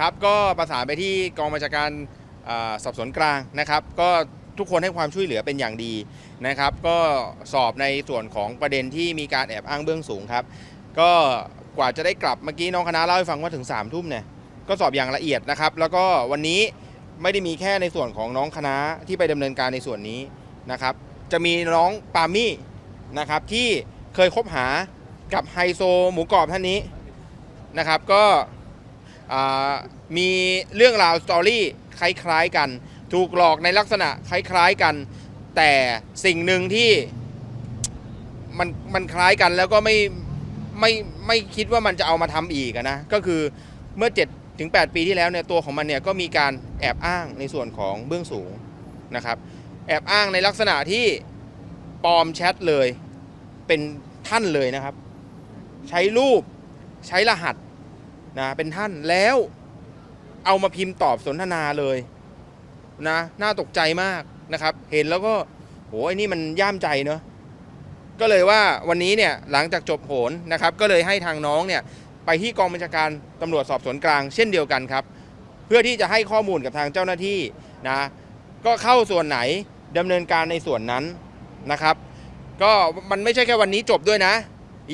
ครับก็ประสานไปที่กองบัญชาการอสอบสวนกลางนะครับ ก็ทุกคนให้ความช่วยเหลือเป็นอย่างดีนะครับ ก็สอบในส่วนของประเด็นที่มีการแอบอ้างเบื้องสูงครับ ก็กว่าจะได้กลับเมื่อกี้น้องคณะเล่าให้ฟังว่าถึง3ามทุ่มเนี่ยก็สอบอย่างละเอียดนะครับ แล้วก็วันนี้ไม่ได้มีแค่ในส่วนของน้องคณะที่ไปดำเนินการในส่วนนี้นะครับ จะมีน้องปามี่นะครับที่เคยคบหากับไฮโซหมูกรอบท่านนี้นะครับ ก็ มีเรื่องราวสตอรี่คล้ายๆกัน ถูกหลอกในลักษณะคล้ายๆกัน แต่สิ่งหนึ่งที่มันมันคล้ายกันแล้วก็ไม่ไม่ไม่คิดว่ามันจะเอามาทำอีกนะ ก็คือเมื่อ7ถึง8ปีที่แล้วเนี่ยตัวของมันเนี่ยก็มีการแอบอ้างในส่วนของเบื้องสูงนะครับ แอบอ้างในลักษณะที่ปลอมแชทเลยเป็นท่านเลยนะครับ ใช้รูปใช้รหัส นะเป็นท่านแล้วเอามาพิมพ์ตอบสนทนาเลยนะน่าตกใจมากนะครับ เห็นแล้วก็โหไอ้นี่มันย่ามใจเนอะก็เลยว่าวันนี้เนี่ยหลังจากจบโหนนะครับ ก็เลยให้ทางน้องเนี่ยไปที่กองบัญชาการตำรวจสอบสวนกลางเช่นเดียวกันครับ เพื่อที่จะให้ข้อมูลกับทางเจ้าหน้าที่นะก็เข้าส่วนไหนดำเนินการในส่วนนั้นนะครับ ก็มันไม่ใช่แค่วันนี้จบด้วยนะ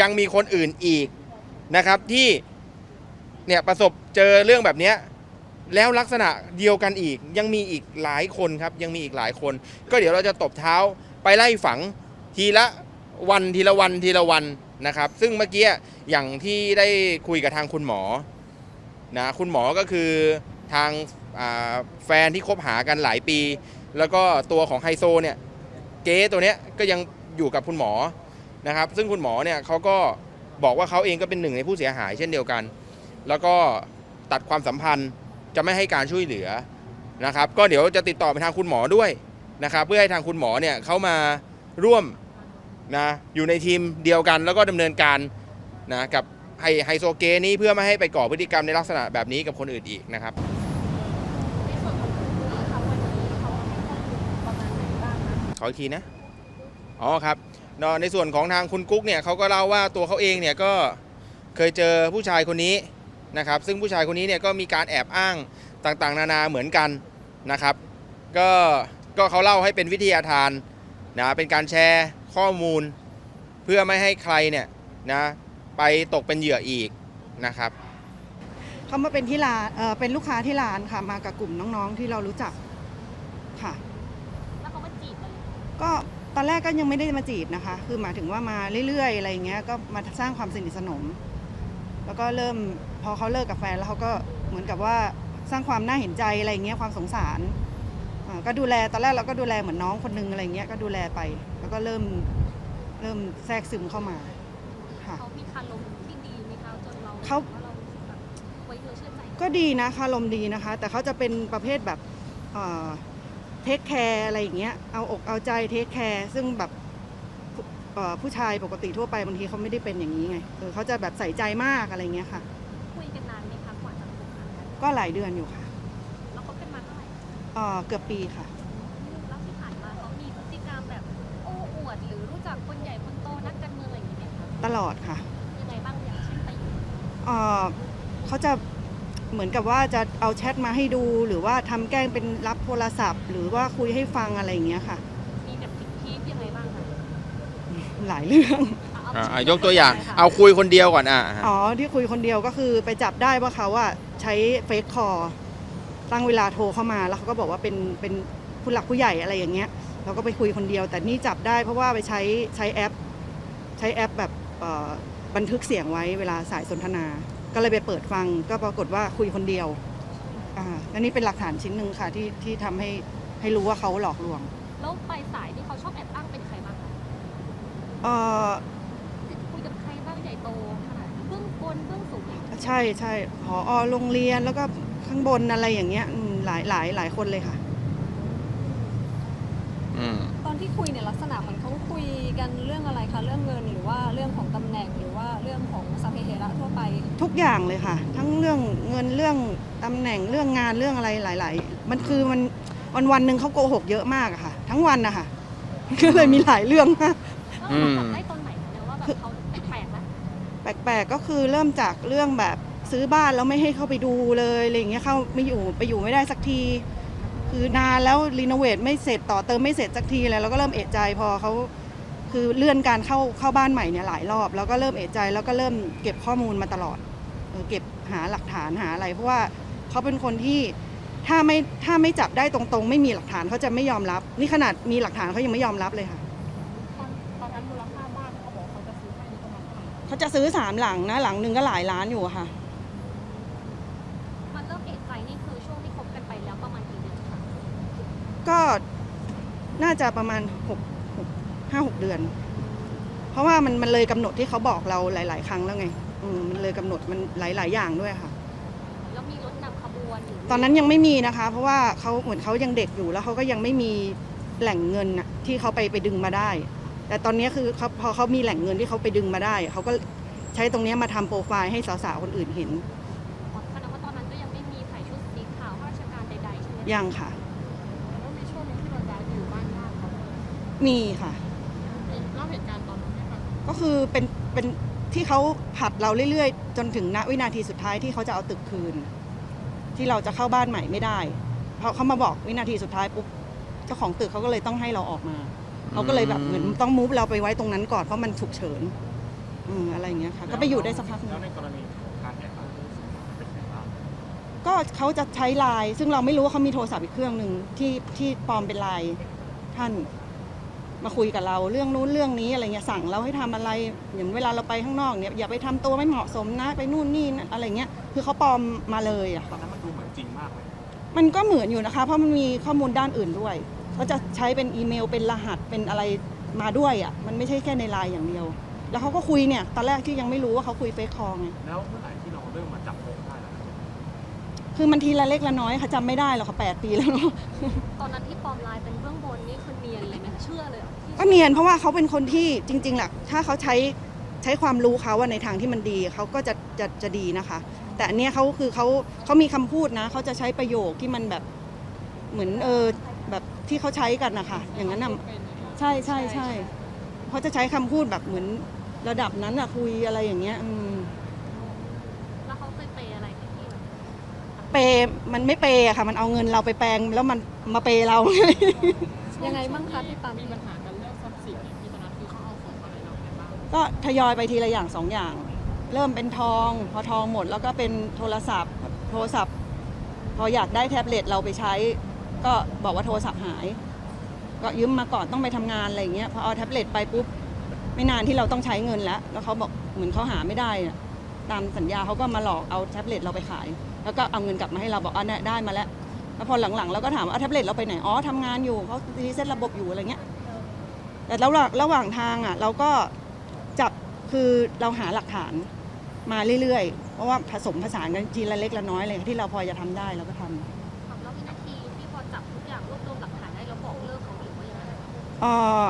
ยังมีคนอื่นอีกนะครับที่ เนี่ยประสบเจอเรื่องแบบเนี้ยแล้วลักษณะเดียวกันอีกยังมีอีกหลายคนครับยังมีอีกหลายคน ก็เดี๋ยวเราจะตบเท้าไปไล่ฝังทีละวันทีละวันทีละวันนะครับ ซึ่งเมื่อกี้อย่างที่ได้คุยกับทางคุณหมอนะคุณหมอก็คือทางาแฟนที่คบหากันหลายปี แล้วก็ตัวของไฮโซเนี่ยเก๊ตัวเนี้ยก็ยังอยู่กับคุณหมอนะครับ ซึ่งคุณหมอเนี่ยเขาก็บอกว่าเขาเองก็เป็นหนึ่งในผู้เสียหายเช่นเดียวกัน แล้วก็ตัดความสัมพันธ์จะไม่ให้การช่วยเหลือนะครับ ก็เดี๋ยวจะติดต่อไปทางคุณหมอด้วยนะครับ เพื่อให้ทางคุณหมอเนี่ยเขามาร่วมนะอยู่ในทีมเดียวกัน แล้วก็ดำเนินการนะกับไฮไฮโซเกนี้เพื่อไม่ให้ไปก่อพฤติกรรมในลักษณะแบบนี้กับคนอื่นอีกนะครับขออีกทีนะอ๋อครับเนอในส่วนของทางคุณกุ๊กเนี่ยเขาก็เล่าว่าตัวเขาเองเนี่ยก็เคยเจอผู้ชายคนนี้ นะครับซึ่งผู้ชายคนนี้เนี่ยก็มีการแอบอ้างต่างๆ นานาเหมือนกันนะครับ ก็ก็เขาเล่าให้เป็นวิทยาทานนะเป็นการแชร์ข้อมูล เพื่อไม่ให้ใครเนี่ยนะไปตกเป็นเหยื่ออีกนะครับเขามาเป็นที่ร้านเออเป็นลูกค้าที่ร้านค่ะมากับกลุ่มน้องๆที่เรารู้จักค่ะแล้วเขามาจีบเราเลยก็ตอนแรกก็ยังไม่ได้มาจีบนะคะ คือหมายถึงว่ามาเรื่อยๆอะไรอย่างเงี้ยก็มาสร้างความสนิทสนม แล้วก็เริ่ม พอเขาเลิกกับแฟนแล้วเขาก็เหมือนกับว่าสร้างความน่าเห็นใจอะไรอย่างเงี้ยความสงสารอ่าก็ดูแลตอนแรกเราก็ดูแลเหมือนน้องคนนึงอะไรอย่างเงี้ยก็ดูแลไป แล้วก็เริ่มเริ่มแทรกซึมเข้ามาค่ะเขามีคารมที่ดีไหมคะจนเราเขาว่าเรารู้สึกแบบไว้เนื้อเชื่อใจก็ดีนะคารมดีนะคะ แต่เขาจะเป็นประเภทแบบเทคแคร์อะไรอย่างเงี้ยเอาอกเอาใจเทคแคร์ซึ่งแบบผู้เอ่อผู้ชายปกติทั่วไปบางทีเขาไม่ได้เป็นอย่างนี้ไงเออเขาจะแบบใส่ใจมากอะไรเงี้ยค่ะ กันก็หลายเดือนอยู่ค่ะแล้วเขาเป็นมาเท่าไหร่เอ่อเกือบปีค่ะ แล้วที่ผ่านมาเขามีพฤติกรรมแบบโอ้อวด หรือรู้จักคนใหญ่คนโตนักการเมืองอะไรอย่างเงี้ยไหมคะตลอดค่ะยังไงบ้างอย่างเช่นไปอยู่เอ่อเขาจะเหมือนกับว่าจะเอาแชทมาให้ดู หรือว่าทำแกล้งเป็นรับโทรศัพท์ หรือว่าคุยให้ฟังอะไรอย่างเงี้ยค่ะ มีแบบพีคๆยังไงบ้างคะหลายเรื่องเอะอะยกตัวอย่าง เอาคุยคนเดียวก่อนอะ อ๋อที่คุยคนเดียวก็คือไปจับได้ว่าเขาอะ ใช้เฟซคอร์ตั้งเวลาโทรเข้ามาแล้วเขาก็บอกว่าเป็นเป็นผู้หลักผู้ใหญ่อะไรอย่างเงี้ยเราก็ไปคุยคนเดียว แต่นี่จับได้เพราะว่าไปใช้ใช้แอป ใช้แอปแบบเอ่อบันทึกเสียงไว้เวลาสายสนทนา ก็เลยไปเปิดฟังก็ปรากฏว่าคุยคนเดียวอ่าและนี่เป็นหลักฐานชิ้นหนึ่งค่ะที่ที่ทำให้ให้รู้ว่าเขาหลอกลวง แล้วไปสายที่เขาชอบแอบอ้างเป็นใครบ้างคะ เอ่อ ใช่ใช่หอโรงเรียนแล้วก็ข้างบนอะไรอย่างเงี้ยอืมหลายหลายหลายคนเลยค่ะ อืม ตอนที่คุยเนี่ยลักษณะเหมือนเขาคุยกันเรื่องอะไรคะเรื่องเงินหรือว่าเรื่องของตำแหน่งหรือว่าเรื่องของสัพเพเหระทั่วไป ทุกอย่างเลยค่ะ ทั้งเรื่องเงินเรื่องตำแหน่งเรื่องงานเรื่องอะไรหลาย ๆ มันคือมันวันวันๆหนึ่งเขาโกหกเยอะมากอะค่ะ ทั้งวันนะคะก็เลยมีหลายเรื่องมากแล้วเราจับได้ตอนไหนคะเนี่ยว่า แปลกๆก็คือเริ่มจากเรื่องแบบซื้อบ้านแล้วไม่ให้เข้าไปดูเลยอะไรอย่างเงี้ยเข้าไม่อยู่ไปอยู่ไม่ได้สักที คือนานแล้วรีโนเวทไม่เสร็จต่อเติมไม่เสร็จสักทีแล้วเราก็เริ่มเอะใจพอเขาคือเลื่อนการเข้าเข้าบ้านใหม่เนี่ยหลายรอบ แล้วก็เริ่มเอะใจแล้วก็เริ่มเก็บข้อมูลมาตลอดเออเก็บหาหลักฐานหาอะไรเพราะว่าเขาเป็นคนที่ถ้าไม่ถ้าไม่จับได้ตรงๆ ไม่มีหลักฐานเขาจะไม่ยอมรับ นี่ขนาดมีหลักฐานเขายังไม่ยอมรับเลยค่ะ เท่าไหร่เขาจะซื้อสามหลังนะ หลังหนึ่งก็หลายล้านอยู่อะค่ะ มันเริ่มเอะใจนี่คือช่วงที่คบกันไปแล้วประมาณกี่เดือนคะก็น่าจะประมาณหกหกห้าหกเดือน เพราะว่ามันมันเลยกำหนดที่เขาบอกเราหลาย ๆ ครั้งแล้วไง อืมมันเลยกำหนดมันหลาย ๆ อย่างด้วยค่ะ แล้วมีรถนำขบวนหรือตอนนั้นยังไม่มีนะคะ เพราะว่าเขาเหมือนเขายังเด็กอยู่แล้วเขาก็ยังไม่มีแหล่งเงินน่ะที่เขาไปไปดึงมาได้ แต่ตอนนี้คือเขาพอเขามีแหล่งเงินที่เขาไปดึงมาได้ เขาก็ใช้ตรงนี้มาทำโปรไฟล์ให้สาวๆ คนอื่นเห็นแสดงว่าตอนนั้นก็ยังไม่มีใส่ชุดสีขาวข้าราชการใดๆใช่ไหมยังค่ะแล้วมีช่วงหนึงที่เราย้ายไปอยู่บ้านญาติเขามีค่ะเล่าเหตุการณ์ตอนนั้นให้ฟังก็คือเป็นเป็นที่เขาผัดเราเรื่อยๆ จนถึงณวินาทีสุดท้ายที่เขาจะเอาตึกคืน ที่เราจะเข้าบ้านใหม่ไม่ได้ เพราะเขามาบอกวินาทีสุดท้ายปุ๊บเจ้าของตึกเขาก็เลยต้องให้เราออกมา เขาก็เลยแบบเหมือนต้องมูฟเราไปไว้ตรงนั้นก่อนเพราะมันฉุกเฉินอืมอะไรอย่างเงี้ยค่ะก็ไปอยู่ได้สักพักหนึง แล้วในกรณีของการแอบอ้างผู้สื่อข่าวเป็นไงบ้างก็เขาจะใช้ไลน์ซึ่งเราไม่รู้ว่าเขามีโทรศัพท์อีกเครื่องหนึ่งที่ที่ปลอมเป็นไลน์ท่านมาคุยกับเราเรื่องนู้นเรื่องนี้อะไรเงี้ยสั่งเราให้ทำอะไรอย่างเวลาเราไปข้างนอกเนี่ยอย่าไปทำตัวไม่เหมาะสมนะ ไปนู่นนี่นั่นอะไรเงี้ยคือเขาปลอมมาเลยอะตอนนั้นมันดูเหมือนจริงมากเลยมันก็เหมือนอยู่นะคะ เพราะมันมีข้อมูลด้านอื่นด้วย เขาจะใช้เป็นอีเมลเป็นรหัสเป็นอะไรมาด้วยอะมันไม่ใช่แค่ในไลน์อย่างเดียว แล้วเขาก็คุยเนี่ยตอนแรกที่ยังไม่รู้ว่าเขาคุยเฟซคอลไงแล้วเมื่อไหร่ที่เราเริ่มมาจับโป๊ะได้ล่ะคือมันทีละเล็กละน้อยค่ะจำไม่ได้หรอกค่ะแปดปีแล้วเนอะตอนนั้นที่ปลอมไลน์เป็นเบื้องบนนี่คือเนียนเลยไหมคะเชื่อเลยเหรอที่ก็เนียนเพราะว่าเขาเป็นคนที่จริงๆแหละถ้าเขาใช้ใช้ความรู้เขาอะในทางที่มันดีเขาก็จะจะจะดีนะคะ แต่อันเนี้ยเขาคือเขาเขามีคำพูดนะเขาจะใช้ประโยคที่มันแบบเหมือนเออแบบ ที่เขาใช้กันนะคะอย่างนั้นน่ะใช่ใช่ใช่เขาจะใช้คำพูดแบบเหมือนระดับนั้นอะคุยอะไรอย่างเงี้ย อืม แล้วเขาเคยเปย์อะไรกับที่แบบเปย์มันไม่เปย์อะค่ะ มันเอาเงินเราไปแปลงแล้วมันมาเปย์เรา ยังไงบ้างคะพี่ปั๊มมีปัญหากันเรื่องทรัพย์สินเนี่ยพี่ตอนนั้นคือเขาเอาของอะไรเราไปบ้างก็ทยอยไปทีละอย่างสองอย่าง เริ่มเป็นทอง พอทองหมดแล้วก็เป็นโทรศัพท์ โทรศัพท์ พออยากได้แท็บเล็ตเราไปใช้ ก็บอกว่าโทรศัพท์หาย ก็ยืมมาก่อนต้องไปทำงานอะไรอย่างเงี้ยพอเอาแท็บเล็ตไปปุ๊บไม่นานที่เราต้องใช้เงินแล้ว แล้วเขาบอกเหมือนเขาหาไม่ได้อะตามสัญญาเขาก็มาหลอกเอาแท็บเล็ตเราไปขาย แล้วก็เอาเงินกลับมาให้เราบอกอะได้มาแล้วแล้วพอหลังๆเราก็ถามว่าแท็บเล็ตเราไปไหนอ๋อทำงานอยู่เขารีเซ็ตระบบอยู่อะไรเงี้ยแต่ระหว่างระหว่างทางอะเราก็จับคือเราหาหลักฐานมาเรื่อยๆ เพราะว่าผสมผสานกันทีละเล็กละน้อยเลยที่เราพอจะทำได้เราก็ทำ วบรวมหลักฐานได้แล้วบอกเลิกเขาหรือว่ายังไงเอ่อ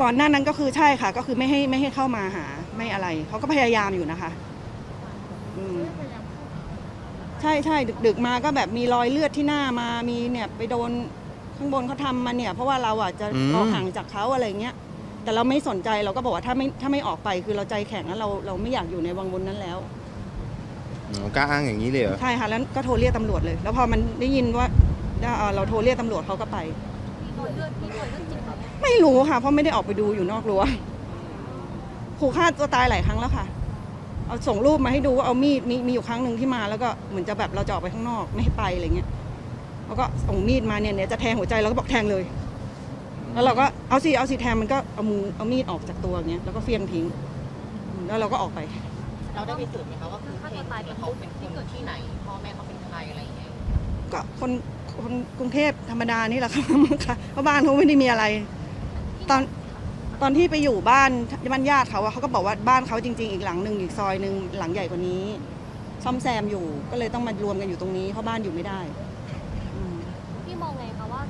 ก่อนหน้านั้นก็คือใช่ค่ะ ก็คือไม่ให้ไม่ให้เข้ามาหาไม่อะไรเขาก็พยายามอยู่นะคะอืมใช่ใช่ดึกๆมาก็แบบมีรอยเลือดที่หน้ามามีเนี่ยไปโดนข้างบนเขาทำมาเนี่ย เพราะว่าเราอะจะอืม ออกห่างจากเขาอะไรเงี้ยแต่เราไม่สนใจเราก็บอกว่าถ้าไม่ถ้าไม่ออกไปคือเราใจแข็งแล้วเราเราไม่อยากอยู่ในวังวนนั้นแล้ว อ๋อกล้าอ้างอย่างนี้เลยเหรอ ใช่ค่ะแล้วก็โทรเรียกตำรวจเลย แล้วพอมันได้ยินว่า เอ่อเราโทรเรียกตำรวจเขาก็ไปมีรอยเลือดมีรอยเลือดจริงไหมเนี่ยไม่รู้ค่ะ เพราะไม่ได้ออกไปดูอยู่นอกรั้วขู่ฆ่าตัวตายหลายครั้งแล้วค่ะ เอาส่งรูปมาให้ดูว่าเอามีดมีมีอยู่ครั้งหนึ่งที่มาแล้วก็เหมือนจะแบบเราจะออกไปข้างนอกไม่ให้ไปอะไรเงี้ยแล้วก็ส่งมีดมาเนี่ยเนี่ยจะแทงหัวใจเราก็บอกแทงเลย แล้วเราก็เอาสิเอาสิแทงมันก็เอามือเอามีดออกจากตัวอย่างเงี้ยแล้วก็เฟียงทิ้งอืมแล้วเราก็ออกไป เราได้ไปสืบไหมคะว่าคือฆ่าตัวตายเป็นเขามุกเป็นที่คนเกิดที่ที่ไหไหนนพ่อแม่เขาเป็นใครอะไรอย่างเงี้ยก็คน คนกรุงเทพธรรมดานี่แหละค่ะค่ะเพราะบ้านเขาไม่ได้มีอะไร ตอนตอนที่ไปอยู่บ้านบ้านญาติเขาอะเขาก็บอกว่าบ้านเขาจริง ๆ อีกหลังหนึ่งอีกซอยหนึ่งหลังใหญ่กว่านี้ ซ่อมแซมอยู่ก็เลยต้องมารวมกันอยู่ตรงนี้เพราะบ้านอยู่ไม่ได้อืมพี่มองไงคะว่า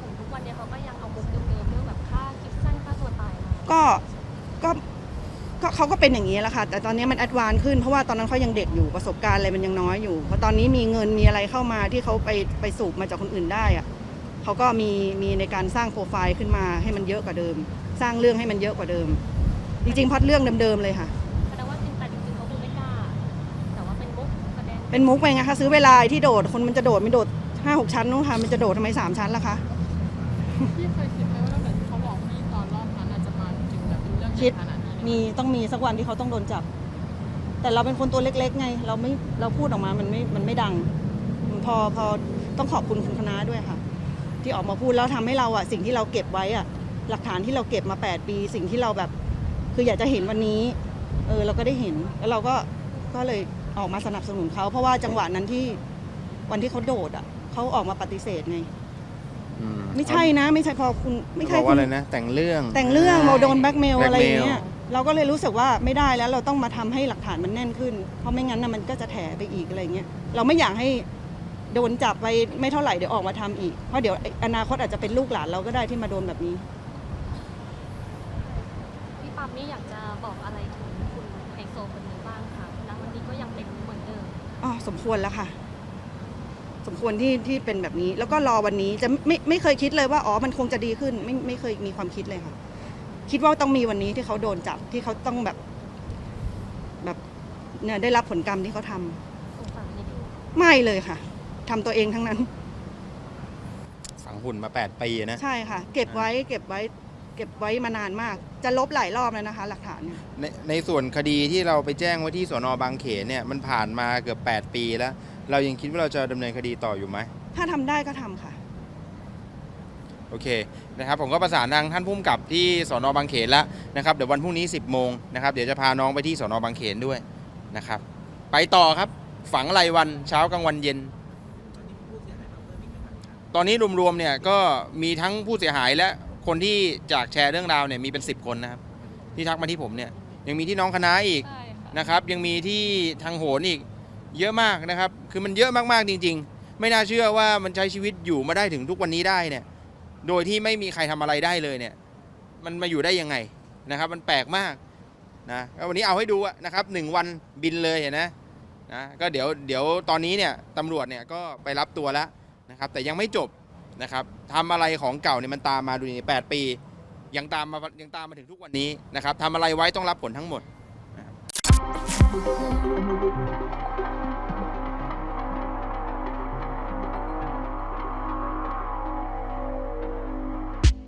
ถึงทุกวันเนี้ยเขาก็ยังเอามุกเดิมๆเรื่องแบบฆ่าคิดสั้นฆ่าตัวตายมาก็ก็ก็ เขาก็เป็นอย่างนี้แหละค่ะ แต่ตอนนี้มันแอดวานซ์ขึ้นเพราะว่าตอนนั้นเขายังเด็กอยู่ประสบการณ์อะไรมันยังน้อยอยู่เพราะตอนนี้มีเงินมีอะไรเข้ามาที่เขาไปไปสูบมาจากคนอื่นได้อะเขาก็มีมีในการสร้างโปรไฟล์ขึ้นมาให้มันเยอะกว่าเดิม สร้างเรื่องให้มันเยอะกว่าเดิม จริงๆพล็อดเรื่องเดิมๆเลยค่ะ แสดงว่าจริงแต่จริงๆเขาคงไม่กล้า แต่ว่าเป็นมุกเป็นมุกไปไงคะซื้อเวลาไอ้ที่โดดคนมันจะโดดไม่โดดห้าหกชั้นนู้นค่ะมันจะโดดทำไมสามชั้นล่ะคะพี่เคยคิดไหมว่าตั้งแต่ที่เขาบอกพี่ตอนรอบนั้นอาจจะมาถึงแบบเป็นเรื่องใหคิญ่ดขนาดนี้ มีต้องมีสักวันที่เขาต้องโดนจับ แต่เราเป็นคนตัวเล็ก ๆ ไง เราไม่เราพูดออกมามันไม่มันไม่ดัง พอพอต้องขอบคุณคุณคณะด้วยค่ะ ที่ออกมาพูดแล้วทำให้เราอะสิ่งที่เราเก็บไว้อะหลักฐานที่เราเก็บมา 8 ปี สิ่งที่เราแบบ คืออยากจะเห็นวันนี้ เออเราก็ได้เห็นแล้วเราก็ก็เลยออกมาสนับสนุนเขาเพราะว่าจังหวะนั้นที่วันที่เขาโดดอะเขาออกมาปฏิเสธไงอืไม่ใช่นะ ไม่ใช่พอคุณไม่เขาใช่บอกคุว่าณอะไรนะ แต่งเรื่องแต่งเรื่องเราโดนแบล็กเมล blackmail อะไรอย่างเงี้ย เราก็เลยรู้สึกว่าไม่ได้แล้วเราต้องมาทำให้หลักฐานมันแน่นขึ้น เพราะไม่งั้นนะมันก็จะแถไปอีกอะไรเงี้ยเราไม่อยากให้โดนจับไปไม่เท่าไหร่เดี๋ยวออกมาทำอีก เพราะเดี๋ยวอนาคตอาจจะเป็นลูกหลานเราก็ได้ที่มาโดนแบบนี้พี่ปั๊มนี่อยากจะบอกอะไรถึงคุณไฮโซคนนี้บ้างคะณวันนี้ก็ยังเป็นเหมือนเดิมอ๋อสมควรแล้วค่ะ สมควรที่ที่เป็นแบบนี้ แล้วก็รอวันนี้จะไม่ไม่เคยคิดเลยว่าอ๋อมันคงจะดีขึ้น ไม่ไม่เคยมีความคิดเลยค่ะ คิดว่าต้องมีวันนี้ที่เขาโดนจับที่เขาต้องแบบ แบบเนี่ยได้รับผลกรรมที่เขาทำสงสารนี่ไม่เลยค่ะทำตัวเองทั้งนั้น ฝังหุ่นมา 8 ปีนะ ใช่ค่ะ เก็บไว้เก็บไว้ เก็บไว้มานานมาก จะลบหลายรอบแล้วนะคะ หลักฐานเนี่ยในในส่วนคดีที่เราไปแจ้งไว้ที่สอนอบางเขนเนี่ยมันผ่านมาเกือบ 8 ปีแล้ว เรายังคิดว่าเราจะดำเนินคดีต่ออยู่ไหมถ้าทำได้ก็ทำค่ะ โอเคนะครับผมก็ประสานทางท่านผู้กำกับที่สอนอบางเขนแล้วนะครับเดี๋ยววันพรุ่งนี้ 10โมงนะครับเดี๋ยวจะพาน้องไปที่สอนอบางเขนด้วยนะครับ ไปต่อครับฝังรายวันเช้ากลางวันเย็น ตอนนี้รวมๆเนี่ยก็มีทั้งผู้เสียหายและคนที่จากแชร์เรื่องราวเนี่ยมีเป็น 10 คนนะครับ ที่ทักมาที่ผมเนี่ยยังมีที่น้องคณะอีกใช่ค่ะนะครับ ยังมีที่ทางโหนอีกเยอะมากนะครับ คือมันเยอะมากๆจริง ๆ ไม่น่าเชื่อว่ามันใช้ชีวิตอยู่มาได้ถึงทุกวันนี้ได้เนี่ย โดยที่ไม่มีใครทำอะไรได้เลยเนี่ย มันมาอยู่ได้ยังไงนะครับ มันแปลกมากนะก็วันนี้เอาให้ดูนะครับหนึ่งวันบินเลยเห็นนะนะก็เดี๋ยวเดี๋ยวตอนนี้เนี่ยตำรวจเนี่ยก็ไปรับตัวแล้วนะครับ แต่ยังไม่จบนะครับทำอะไรของเก่าเนี่ยมันตามมาดูนี่แปดปี ยังตามมายังตามมาถึงทุกวันนี้นะครับทำอะไรไว้ต้องรับผลทั้งหมดนะครับ